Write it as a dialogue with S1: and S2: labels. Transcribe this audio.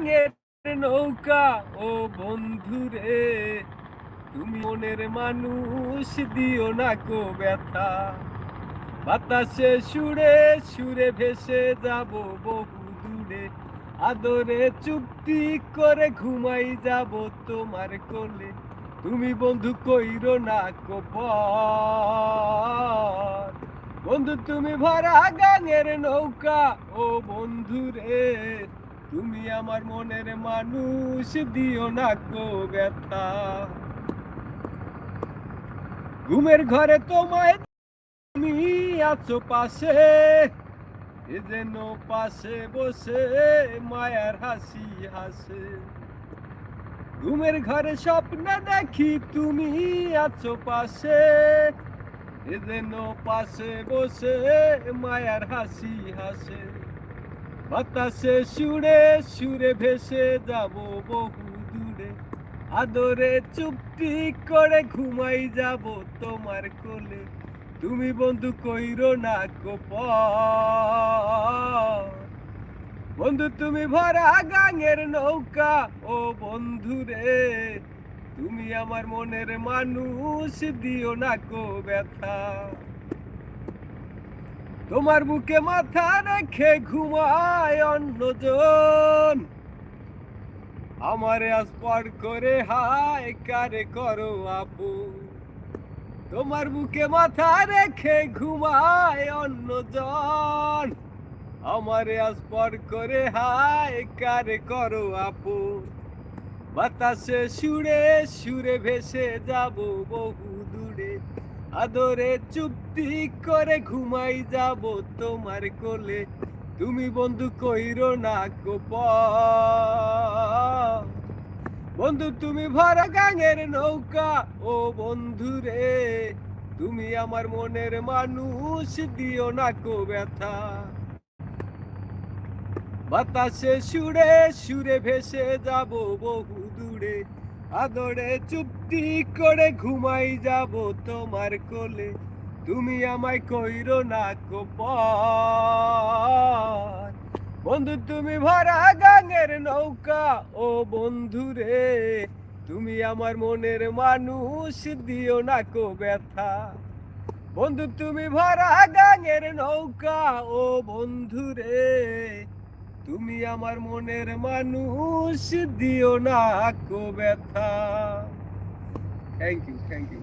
S1: গাঙের নৌকা, ও বন্ধুরে, তুমি মনের মানুষ, দিও না কো ব্যথা। বাতাসে সুরে সুরে ভেসে যাব বহু দূরে, আদরে চুক্তি করে ঘুমাই যাব তোমার কোলে। তুমি বন্ধু কইরো না কোপর বন্ধু তুমি ভরা গাঙের নৌকা, ও বন্ধু রে তুমি আমার মনের মানুষ, দিও না কো ব্যথা। ঘুমের ঘরে তোমায় তুমি আছো পাশে, এ যেন পাশে বসে মায়ার হাসি হাসে। ঘুমের ঘরে স্বপ্ন দেখি তুমি আছো পাশে, এ যেন পাশে বসে মায়ার হাসি হাসে। বাতাসে সুরে সুরে ভেসে যাব বহু দূরে। আদরে চুপটি করে ঘুমাই যাব তোমার কোলে। তুমি বন্ধু কইরো না কোপর বন্ধু তুমি ভরা গাঙের নৌকা, ও বন্ধু রে। তুমি আমার মনের মানুষ, দিও না কো ব্যথা। তোমার বুকে মাথা রেখে ঘুমায় অন্যজন। আমারে আজ পর করে হায়, কারে করো আপু? তোমার বুকে মাথা রেখে ঘুমায় অন্যজন। আমারে আজ পর করে হায়, কারে করো আপু? বাতাসে সুরে সুরে ভেসে যাব বহু দূরে আদরে চুপটি করে ঘুমাই যাব তোমার কোলে। তুমি বন্ধু কইরো না কোপ বন্ধু তুমি ভরা গাঙের নৌকা, ও বন্ধু রে তুমি আমার মনের মানুষ, দিও না কো ব্যথা। বাতাসে সুরে সুরে ভেসে যাব বহু দূরে আদরে চুপটি করে ঘুমাই যাব তোমার কোলে। তুমি আমায় কইরো না কোপর বন্ধু, তুমি ভরা গাঙের নৌকা, ও বন্ধু রে তুমি আমার মনের মানুষ, দিও না কো ব্যথা। বন্ধু, তুমি ভরা গাঙের নৌকা, ও বন্ধু রে তুমি আমার মনের মানুষ দিও না কো ব্যথা। Thank you thank you